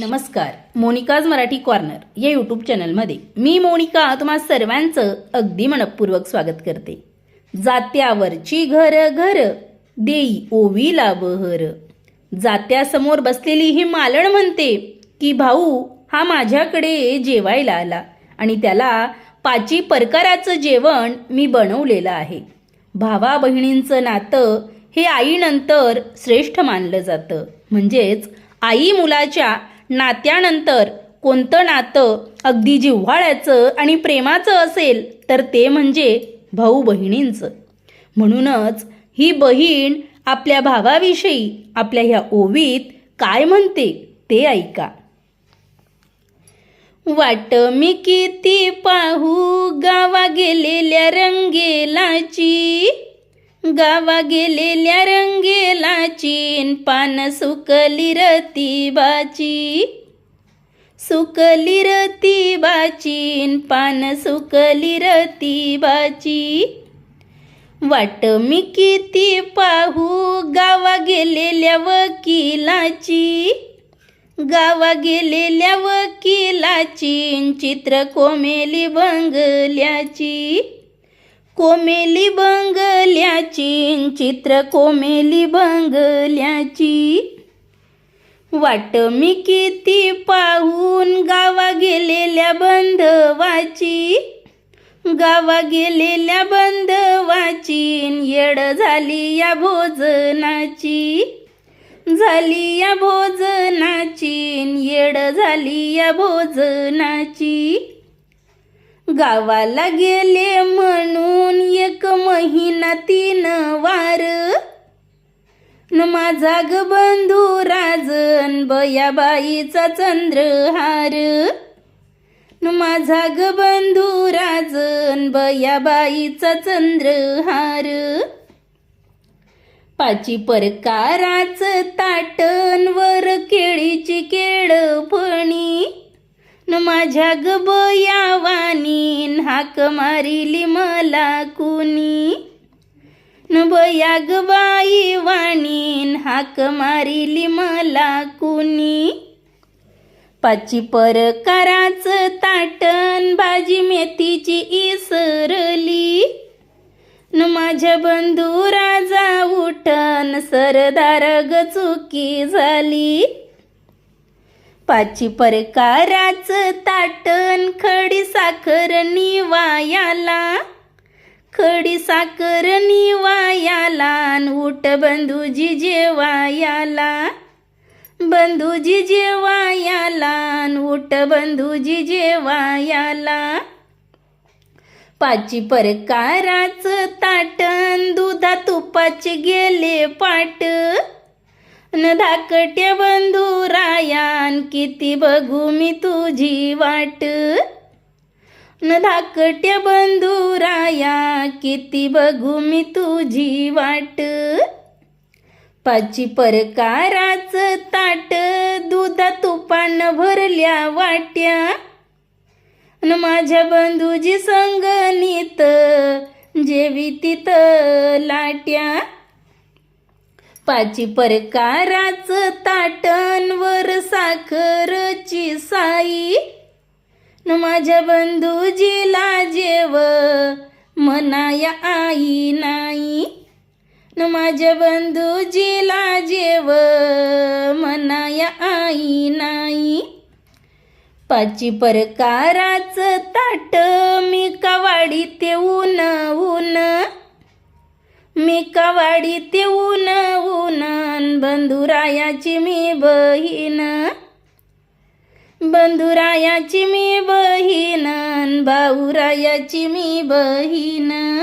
नमस्कार मोनिकाज मराठी कॉर्नर या यूट्यूब चॅनलमध्ये. मी मोनिका तुम्हा सर्वांचं अगदी मनपूर्वक स्वागत करते. जात्यावरची घर घर देई ओवी लाभहर जात्यासमोर बसलेली ही मालण म्हणते की भाऊ हा माझ्याकडे जेवायला आला आणि त्याला पाची परकाराचं जेवण मी बनवलेलं आहे. भावा बहिणींचं नातं हे आईनंतर श्रेष्ठ मानलं जातं. म्हणजेच आई मुलाच्या नात्यानंतर कोणतं नातं अगदी जिव्हाळ्याचं आणि प्रेमाचं असेल तर ते म्हणजे भाऊ बहिणींचं. म्हणूनच ही बहीण आपल्या भावाविषयी आपल्या ह्या ओवीत काय म्हणते ते ऐका. वाट मी किती पाहू गावा गेलेल्या रंगेलाची. गावा गेलेल्या रंगेला चीन पान सुकली रतीबाची. सुकली रतीबाची न पान सुकली रतीबाची. वाट मी किती पाहू गावा गेलेल्या वकिलाची. गावा गेलेल्या वकिलाची चित्र कोमेली बंगल्याची कोमेली बंगल्याची चित्र कोमेली बंगल्याची. वाट मी किती पाहून गावा गेलेल्या बंधवाची गावा गेलेल्या बंधवाची येड झाली या भोजनाची. झाली या भोजनाची येड झाली या भोजनाची. गावाला गेले म्हणून एक महिना तीन वार. न माझा ग बंधू राजन बयाबाईचा चंद्रहार. न माझा ग बंधू राजन बयाबाईचा चंद्रहार. पाची परकाराच ताटन वर केळीची केळफणी माझ्या ग नाक हाक मारिली मला कुणी? न बया ग वाणी नाक मारिली मला कुणी? पाची परकाराच ताटन भाजी मेथीची इसरली. न माझ्या बंधू राजा उठन सरदार ग चुकी झाली. पाची परकाराच ताटन खडी साखर निवायाला. खडी साखर निवायाला उठ बंधूजी जेवायाला. बंधूजी जेवायाला उठ बंधूजी जेवायाला. पाची परकाराच ताटन दुधा तुपाचे गेले पाट. न धाकट्या बंधू रायान किती बघू मी तुझी वाट. न धाकट्या बंधू राया किती बघू मी तुझी वाट. पाची परकाराच ताट दुधा तुपान भरल्या वाट्या. न माझ्या बंधूजी संगणित जेवी तिथं लाट्या. पाची परकाराच ताटणवर साखरची साई. न माझ्या बंधूजीला जेव मनाया आई नाही. न माझ्या बंधूजीला जेव मनाया आई नाही. पाची परकाराच ताट मी कवाडी ते ऊन ऊन? मी कवाडी ते ऊन ऊन? बंधुरायाची मी बहीण. बंधुरायाची मी बहीण भाऊरायाची मी बहीण.